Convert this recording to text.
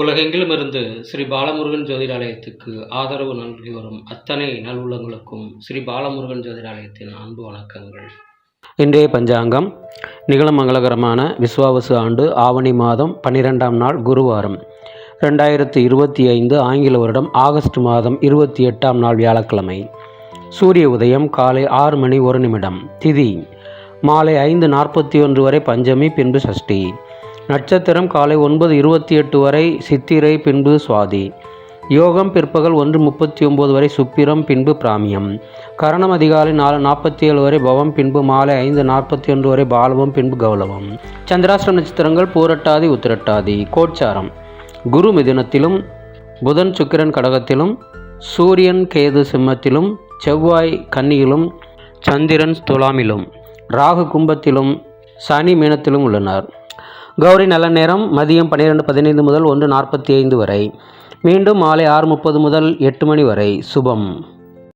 உலகெங்கிலும் இருந்து ஸ்ரீ பாலமுருகன் ஜோதிடாலயத்துக்கு ஆதரவு நல்கி வரும் அத்தனை நல்லுள்ளங்களுக்கும் ஸ்ரீ பாலமுருகன் ஜோதிடாலயத்தின் அன்பு வணக்கங்கள். இன்றைய பஞ்சாங்கம் நிகழமங்கலகரமான விஸ்வாவசு ஆண்டு ஆவணி மாதம் பன்னிரெண்டாம் நாள் குருவாரம். ரெண்டாயிரத்து இருபத்தி ஐந்து ஆங்கில வருடம் ஆகஸ்ட் மாதம் இருபத்தி எட்டாம் நாள் வியாழக்கிழமை. சூரிய உதயம் காலை ஆறு மணி ஒரு நிமிடம். திதி மாலை ஐந்து நாற்பத்தி ஒன்று வரை பஞ்சமி பின்பு சஷ்டி. நட்சத்திரம் காலை ஒன்பது இருபத்தி எட்டு வரை சித்திரை பின்பு சுவாதி. யோகம் பிற்பகல் ஒன்று முப்பத்தி ஒம்பது வரை சுப்பிரம் பின்பு பிராமியம். கரணம் அதிகாலை நாலு நாற்பத்தி ஏழு வரை பவம் பின்பு மாலை ஐந்து நாற்பத்தி ஒன்று வரை பாலவம் பின்பு கௌலவம் சந்திராஷ்டிர நட்சத்திரங்கள் பூரட்டாதி உத்திரட்டாதி. கோட்சாரம் குரு மிதினத்திலும் புதன் சுக்கிரன் கடகத்திலும் சூரியன் கேது சிம்மத்திலும் செவ்வாய் கன்னியிலும் சந்திரன் துலாமிலும் ராகு கும்பத்திலும் சனி மீனத்திலும் உள்ளனர். கௌரி நல்ல நேரம் மதியம் பன்னிரெண்டு பதினைந்து முதல் ஒன்று நாற்பத்தி ஐந்து வரை. மீண்டும் மாலை ஆறு முப்பது முதல் எட்டு மணி வரை. சுபம்.